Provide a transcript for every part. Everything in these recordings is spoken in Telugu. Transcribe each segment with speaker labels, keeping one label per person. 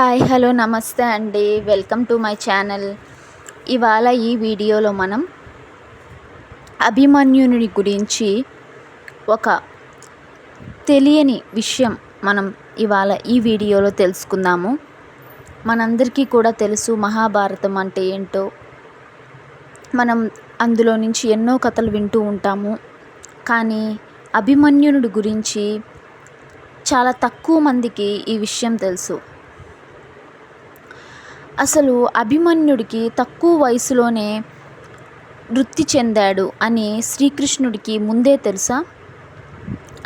Speaker 1: హాయ్ హలో నమస్తే అండి. Welcome to my channel. ఇవాళ ఈ వీడియోలో మనం అభిమన్యుని గురించి ఒక తెలియని విషయం మనం ఇవాళ ఈ వీడియోలో తెలుసుకుందాము. మనందరికీ కూడా తెలుసు మహాభారతం అంటే ఏంటో. మనం అందులో నుంచి ఎన్నో కథలు వింటూ ఉంటాము. కానీ అభిమన్యునుడి గురించి చాలా తక్కువ మందికి ఈ విషయం తెలుసు. అసలు అభిమన్యుడికి తక్కువ వయసులోనే వృత్తి చెందాడు అని శ్రీకృష్ణుడికి ముందే తెలుసా?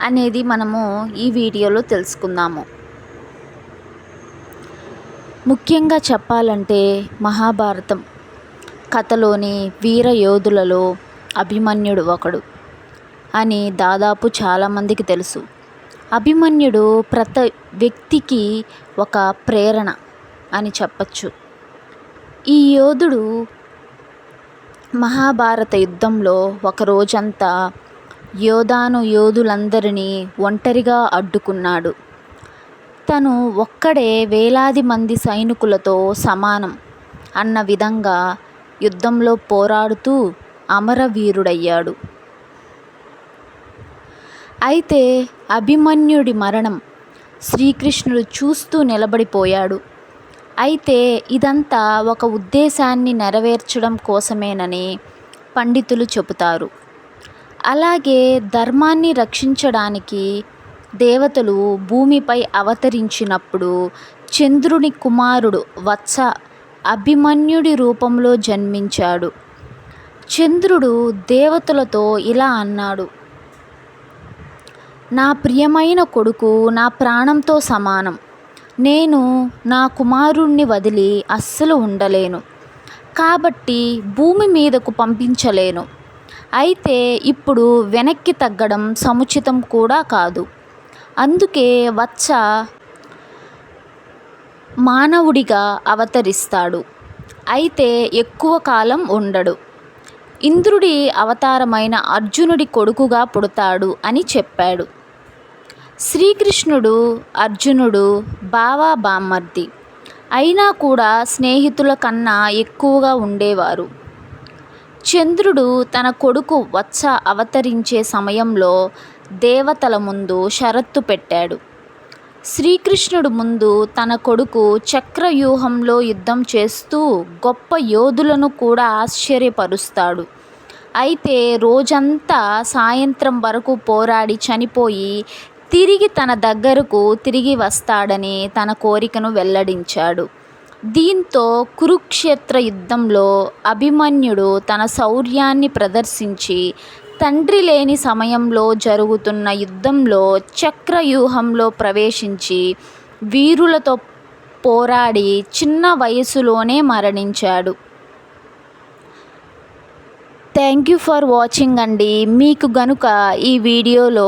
Speaker 1: అనేది మనము ఈ వీడియోలో తెలుసుకుందాము. ముఖ్యంగా చెప్పాలంటే మహాభారతం కథలోని వీర యోధులలో అభిమన్యుడు ఒకడు అని దాదాపు చాలామందికి తెలుసు. అభిమన్యుడు ప్రతి వ్యక్తికి ఒక ప్రేరణ. అని చెప్పచ్చు. ఈ యోధుడు మహాభారత యుద్ధంలో ఒక రోజంతా యోధాను యోధులందరినీ ఒంటరిగా అడ్డుకున్నాడు. తను ఒక్కడే వేలాది మంది సైనికులతో సమానం అన్న విధంగా యుద్ధంలో పోరాడుతూ అమరవీరుడయ్యాడు. అయితే అభిమన్యుడి మరణం శ్రీకృష్ణుడు చూస్తూ నిలబడిపోయాడు. అయితే ఇదంతా ఒక ఉద్దేశాన్ని నెరవేర్చడం కోసమేనని పండితులు చెబుతారు. అలాగే ధర్మాన్ని రక్షించడానికి దేవతలు భూమిపై అవతరించినప్పుడు చంద్రుని కుమారుడు వత్స అభిమన్యుడి రూపంలో జన్మించాడు. చంద్రుడు దేవతలతో ఇలా అన్నాడు నా ప్రియమైన కొడుకు నా ప్రాణంతో సమానం. నేను నా కుమారుణ్ణి వదిలి అస్సలు ఉండలేను. కాబట్టి భూమి మీదకు పంపించలేను. అయితే ఇప్పుడు వెనక్కి తగ్గడం సముచితం కూడా కాదు. అందుకే వత్స మానవుడిగా అవతరిస్తాడు. అయితే ఎక్కువ కాలం ఉండడు. ఇంద్రుడి అవతారమైన అర్జునుడి కొడుకుగా పుడతాడు అని చెప్పాడు. శ్రీకృష్ణుడు అర్జునుడు బావా బామ్మర్ది. అయినా కూడా స్నేహితుల కన్నా ఎక్కువగా ఉండేవారు. చంద్రుడు తన కొడుకు వత్స అవతరించే సమయంలో దేవతల ముందు షరత్తు పెట్టాడు. శ్రీకృష్ణుడు ముందు తన కొడుకు చక్రవ్యూహంలో యుద్ధం చేస్తూ గొప్ప యోధులను కూడా ఆశ్చర్యపరుస్తాడు. అయితే రోజంతా సాయంత్రం వరకు పోరాడి చనిపోయి తిరిగి తన దగ్గరకు తిరిగి వస్తాడని తన కోరికను వెల్లడించాడు. దీంతో కురుక్షేత్ర యుద్ధంలో అభిమన్యుడు తన శౌర్యాన్ని ప్రదర్శించి తండ్రి లేని సమయంలో జరుగుతున్న యుద్ధంలో చక్రవ్యూహంలో ప్రవేశించి వీరులతో పోరాడి చిన్న వయసులోనే మరణించాడు. థ్యాంక్ యూ ఫర్ వాచింగ్ అండి. మీకు గనుక ఈ వీడియోలో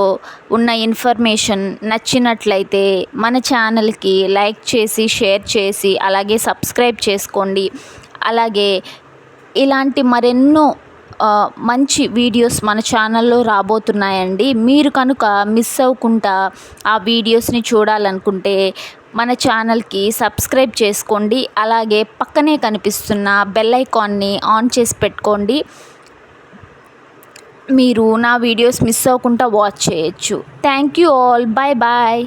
Speaker 1: ఉన్న ఇన్ఫర్మేషన్ నచ్చినట్లయితే మన ఛానల్కి లైక్ చేసి షేర్ చేసి అలాగే సబ్స్క్రైబ్ చేసుకోండి. అలాగే ఇలాంటి మరెన్నో మంచి వీడియోస్ మన ఛానల్లో రాబోతున్నాయండి. మీరు కనుక మిస్ అవ్వకుండా ఆ వీడియోస్ని చూడాలనుకుంటే మన ఛానల్కి సబ్స్క్రైబ్ చేసుకోండి. అలాగే పక్కనే కనిపిస్తున్న బెల్ ఐకాన్ని ఆన్ చేసి పెట్టుకోండి. మీరు నా వీడియోస్ మిస్ అవ్వకుండా వాచ్ చేయొచ్చు. Thank you all bye bye